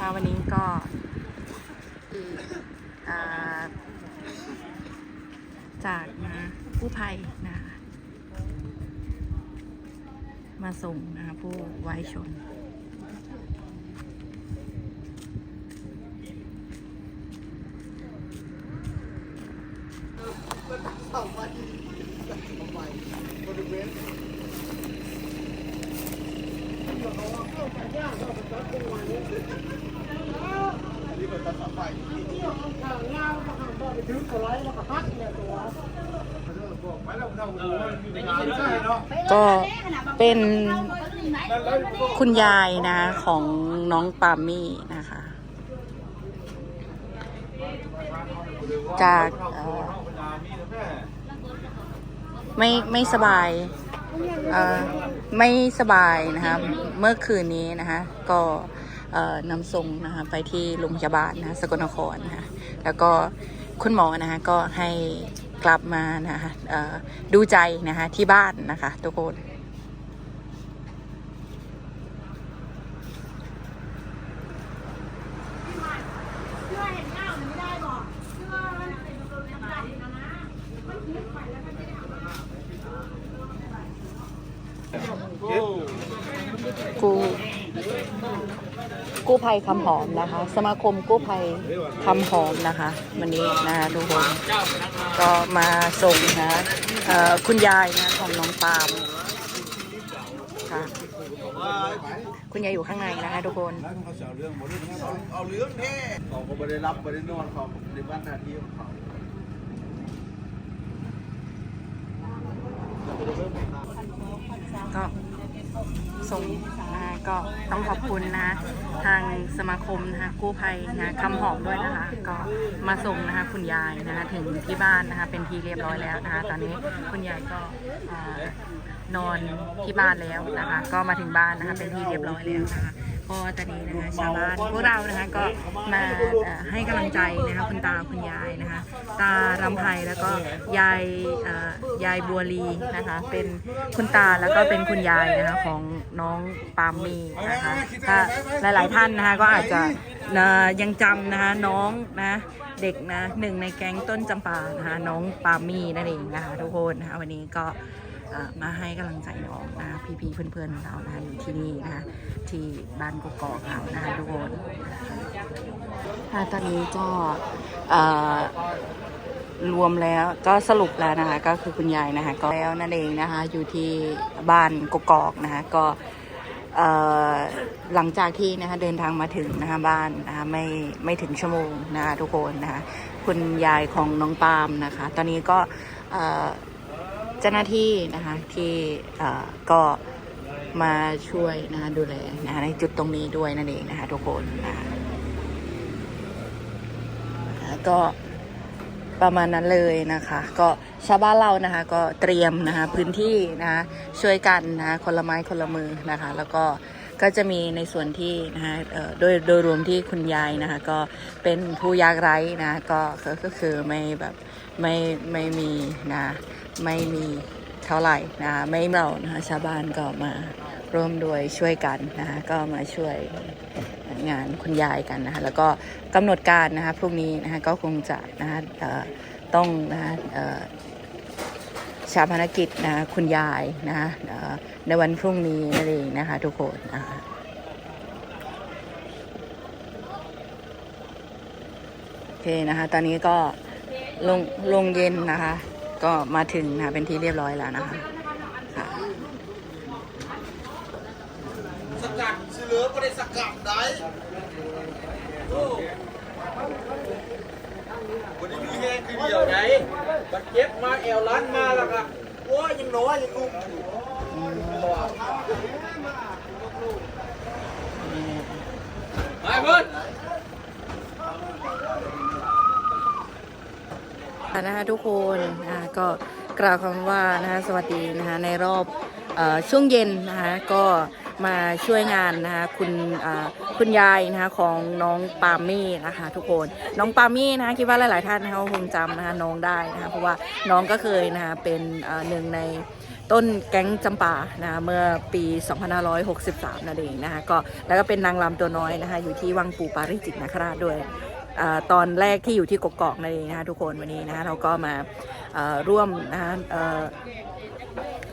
คะวันนี้ก็จากนะกู้ภัยนะคะมาส่งนะคะผู้วายชน ก็เป็นคุณยายนะของน้องปามี่นะคะ จากไม่ไม่สบายไม่สบายนะคะเมื่อคืนนี้นะคะก็ นำส่งนะคะไปที่โรงพยาบาลนะสกลนครนะคะแล้วก็คุณหมอนะคะก็ให้กลับมานะคะดูใจนะคะที่บ้านนะคะทุกคนกู กู้ภัยคำหอมนะคะ สมาคมกู้ภัยคำหอมนะคะ วันนี้นะคะทุกคนก็มาส่งนะคุณยายนะของน้องปาล์มค่ะคุณยายอยู่ข้างในนะคะทุกคนเอาเรื่องหลืองแท้เขาก็ไม่ได้รับไม่ได้นอนเขาในบ้านนาทีของเขาก็ส่งนะ ก็ต้องขอบคุณนะทางสมาคมนะคะกู้ภัยนะคำหอมด้วยนะคะ ก็มาส่งนะคะคุณยายนะคะถึงที่บ้านนะคะเป็นที่เรียบร้อยแล้วนะคะตอนนี้คุณยายก็นอนที่บ้านแล้วนะคะ ก็มาถึงบ้านนะคะเป็นที่เรียบร้อยแล้วนะคะก็ตอนนี้นะคะชาวบ้านพวกเรานะคะก็มาให้กำลังใจนะคะคุณตาคุณยายนะคะ ตารำไพแล้วก็ยายอ่อยายบัวลีนะคะ เป็นคุณตาแล้วก็เป็นคุณยายนะคะของน้องปามมีนะคะถ้าหลาย ๆ ท่านนะคะก็อาจจะอ่อยังจำนะคะน้องนะเด็กนะหนึ่งในแก๊งต้นจำปานะคะน้องปามมีนั่นเองนะคะทุกคนนะคะวันนี้ก็มาให้กำลังใจน้องนะพี่ๆเพื่อนๆของเรานะอยู่ที่นี่นะคะที่บ้านกกอกเรานะคะทุกคนตอนนี้ก็อ่อ รวมแล้วก็สรุปแล้วนะคะ ก็คือคุณยายนะคะ ก็แล้วนั่นเองนะคะ อยู่ที่บ้านกกอกนะคะ ก็หลังจากที่นะคะเดินทางมาถึงนะคะบ้านนะคะไม่ไม่ถึงชั่วโมงนะคะทุกคนนะคะคุณยายของน้องปาล์มนะคะ ตอนนี้ก็เจ้าหน้าที่นะคะที่ก็มาช่วยนะคะดูแลนะคะในจุดตรงนี้ด้วยนั่นเองนะคะทุกคนนะคะก็ ประมาณนั้นเลยนะคะ ก็ชาวบ้านเรานะคะ ก็เตรียมนะคะพื้นที่นะคะช่วยกันนะคะคนละไม้คนละมือนะคะ แล้วก็ก็จะมีในส่วนที่นะคะโดยโดยรวมที่คุณยายนะคะ ก็เป็นผู้ยากไร้นะคะก็ก็คือไม่แบบไม่ไม่มีนะไม่มีเท่าไหร่นะะไม่เรานะคะชาวบ้านก็มาร่วมด้วยช่วยกันนะคะก็มาช่วย งานคุณยายกันนะคะแล้วก็กำหนดการนะคะพรุ่งนี้นะคะก็คงจะนะคะต้องนะคะชาพนกิจนะคุณยายนะคะในวันพรุ่งนี้นั่นเองนะคะทุกคนนะคะโอเคนะคะ ตอนนี้ก็ลงลงเย็นนะคะ ก็มาถึงนะคะเป็นที่เรียบร้อยแล้วนะคะ สกัดสิ เหลือไม่ได้สกัดได้วันนี้มีแห้งคือเดียวไหนบัดเจ็บมาแอวล้านมาแล้วก็โอ้ยยังน้อยยังนุ่มอยู่ไปเพื่อนค่ะนะคะทุกคนนะคะก็กล่าวคำว่านะคะสวัสดีนะคะในรอบออช่วงเย็นนะคะก็ มาช่วยงานนะคะคุณคุณยายนะคะของน้องปามี่นะคะทุกคนน้องปามี่นะคะคิดว่าหลาย ๆ ท่านนะคะคงจำนะคะน้องได้นะคะเพราะว่าน้องก็เคยนะคะเป็นหนึ่งในต้นแก๊งจำปานะเมื่อปี 2563 นั่นเองนะคะก็แล้วก็เป็นนางรำตัวน้อยนะคะอยู่ที่วังปูปาริจิตนาคราชด้วยอตอนแรกที่อยู่ที่กกอกนั่นเองนะคะทุกคนวันนี้นะคะเราก็มาร่วมนะคะ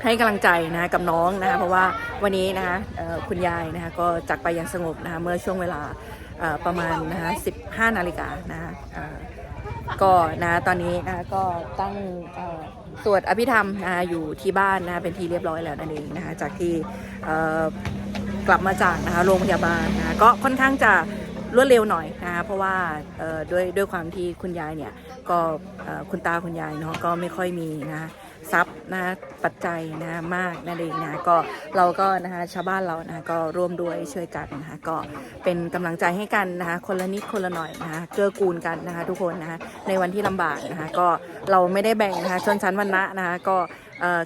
ให้กำลังใจนะคะกับน้องนะคะเพราะว่าวันนี้นะคะคุณยายนะคะก็จากไปอย่างสงบนะคะเมื่อช่วงเวลาประมาณนะคะ15 นาฬิกานะคะก็นะตอนนี้นะก็ตั้งสวดอภิธรรมนะอยู่ที่บ้านนะเป็นที่เรียบร้อยแล้วนั่นเองนะคะจากที่กลับมาจากนะคะโรงพยาบาลนะก็ค่อนข้างจะรวดเร็วหน่อยนะคะเพราะว่าด้วยด้วยความที่คุณยายเนี่ยก็คุณตาคุณยายเนาะก็ไม่ค่อยมีนะ ทรัพย์นะปัจจัยนะมากนั่นเองนะก็เราก็นะคะชาวบ้านเรานะก็ร่วมด้วยช่วยกันนะคะก็เป็นกำลังใจให้กันนะคะคนละนิดคนละหน่อยนะคะเกื้อกูลกันนะคะทุกคนนะคะในวันที่ลำบากนะคะก็เราไม่ได้แบ่งนะคะชนชั้นวรรณะนะคะก็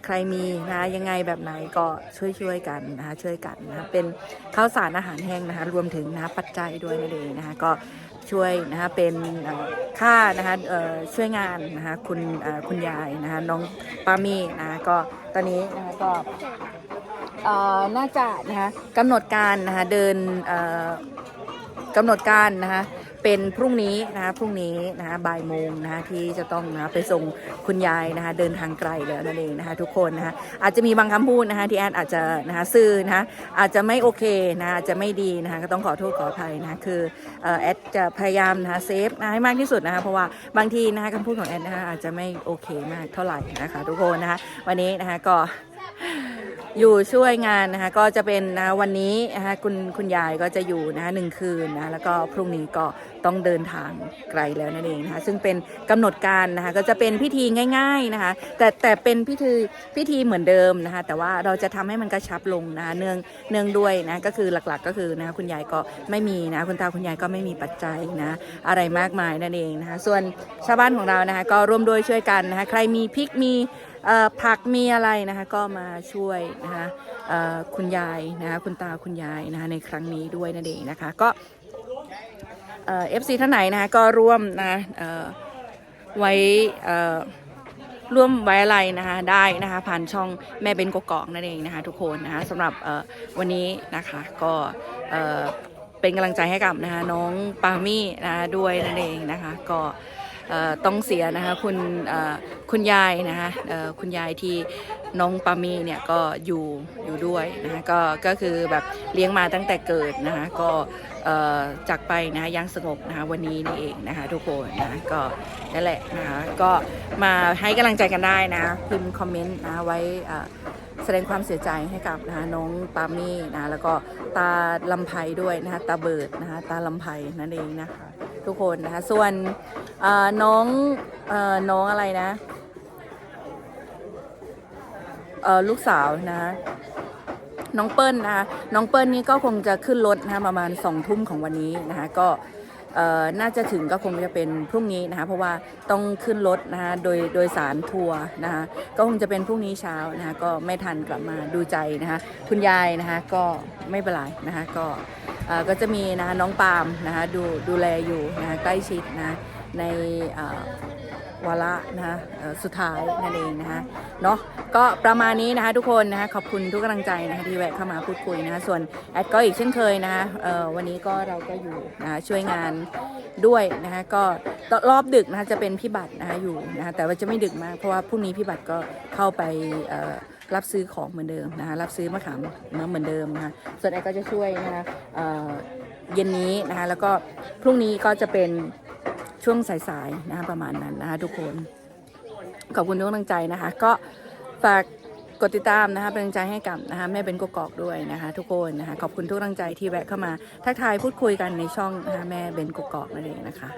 ใครมีนะยังไงแบบไหนก็ช่วยช่วยๆกันนะคะช่วยกันนะเป็นข้าวสารอาหารแห้งนะคะรวมถึงนะปัจจัยด้วยนั่นเองนะคะก็ ช่วยนะคะเป็นค่านะคะช่วยงานนะคะคุณคุณยายนะคะน้องปามีนะคะก็ตอนนี้นะคะก็น่าจะนะคะกำหนดการนะคะเดินกำหนดการนะคะ เป็นพรุ่งนี้นะคะพรุ่งนี้นะคะบ่ายโมงนะคะที่จะต้องนะไปส่งคุณยายนะคะเดินทางไกลแล้วนั่นเองนะคะทุกคนนะคะอาจจะมีบางคำพูดนะคะที่แอนอาจจะนะคะซื่อนะคะอาจจะไม่โอเคนะคะอาจจะไม่ดีนะคะก็ต้องขอโทษขออภัยนะคะคือเอ่อแอดจะพยายามนะคะเซฟนะให้มากที่สุดนะคะเพราะว่าบางทีนะคะคำพูดของแอดนะคะอาจจะไม่โอเคมากเท่าไหร่นะคะทุกคนนะคะวันนี้นะคะก็ อยู่ช่วยงานนะคะ ก็จะเป็นนะวันนี้นะคะคุณคุณยายก็จะอยู่นะคะหนึ่งคืนนะแล้วก็พรุ่งนี้ก็ต้องเดินทางไกลแล้วนั่นเองนะคะซึ่งเป็นกำหนดการนะคะก็จะเป็นพิธีง่าย ๆนะคะ แต่แต่เป็นพิธีพิธีเหมือนเดิมนะคะ แต่ว่าเราจะทำให้มันกระชับลงนะคะเนื่องเนื่องด้วยนะก็คือหลักๆ ก็คือนะคะคุณยายก็ไม่มีนะคุณตาคุณยายก็ไม่มีปัจจัยนะอะไรมากมายนั่นเองนะคะส่วนชาวบ้านของเรานะคะก็ร่วมด้วยช่วยกันนะคะใครมีพริกมี ผักมีอะไรนะคะก็มาช่วยนะคะคุณยายนะคะคุณตาคุณยายนะคะในครั้งนี้ด้วยนั่นเองนะคะก็เอฟซีท่านไหนนะคะก็ร่วมนะไว้อ่อร่วมไว้อะไรนะคะได้นะคะผ่านช่องแม่เบนกกอกนั่นเองนะคะทุกคนนะคะสำหรับวันนี้นะคะก็เป็นกำลังใจให้กับนะคะน้องปามี่นะคะด้วยนั่นเองนะคะก็ ต้องเสียนะคะคุณคุณยายนะคะคุณยายที่น้องปามีเนี่ยก็อยู่อยู่ด้วยนะคะก็ก็คือแบบเลี้ยงมาตั้งแต่เกิดนะคะก็จากไปนะคะยังสงบนะคะวันนี้นี่เองนะคะทุกคนนะก็นั่นแหละนะคะก็มาให้กำลังใจกันได้นะพิมพ์คอมเมนต์นะไว้อ่อแสดงความเสียใจให้กับนะคะน้องปามี่นะแล้วก็ตาลำไพด้วยนะคะตาเบิดนะคะตาลำไพนั่นเองนะคะ ทุกคนนะคะ ส่วนน้องอน้องอะไรนะลูกสาวนะคะน้องเปิ้ลนะคะน้องเปิ้ลนี่ก็คงจะขึ้นรถนะคะประมาณสองทุ่มของวันนี้นะคะก็น่าจะถึงก็คงจะเป็นพรุ่งนี้นะคะเพราะว่าต้องขึ้นรถนะคะโดยโดยสารทัวร์นะคะก็คงจะเป็นพรุ่งนี้เช้านะคะก็ไม่ทันกลับมาดูใจนะคะคุณยายนะคะก็ไม่เป็นไรนะคะก็ ก็จะมีนะคะน้องปาล์มนะคะดูดูแลอยู่นะคะใกล้ชิดนะในวาระนะคะสุดท้ายนั่นเองนะคะเนาะก็ประมาณนี้นะคะทุกคนนะคะขอบคุณทุกกำลังใจนะคะที่แวะเข้ามาพูดคุยนะคะส่วนแอดก็อีกเช่นเคยนะคะวันนี้ก็เราก็อยู่นะคะช่วยงานด้วยนะคะก็รอบดึกนะคะจะเป็นพี่บัตรนะคะอยู่นะคะแต่ว่าจะไม่ดึกมากเพราะว่าพรุ่งนี้พี่บัตรก็เข้าไปเรับซื้อของเหมือนเดิมนะคะรับซื้อมะขามเหมือนเดิมนะคะส่วนแอดก็จะช่วยนะคะเเย็นนี้นะคะแล้วก็พรุ่งนี้ก็จะเป็นช่วงสายๆนะคะประมาณนั้นนะคะทุกคนขอบคุณทุกกำลังใจนะคะ ก็ฝากกดติดตามนะคะเป็นกำลังใจให้กับนะคะแม่เบนกกอกด้วยนะคะ ทุกคนนะคะขอบคุณทุกกำลังใจที่แวะเข้ามาทักทายพูดคุยกันในช่องนะคะแม่เบนกกอกนั่นเองนะคะ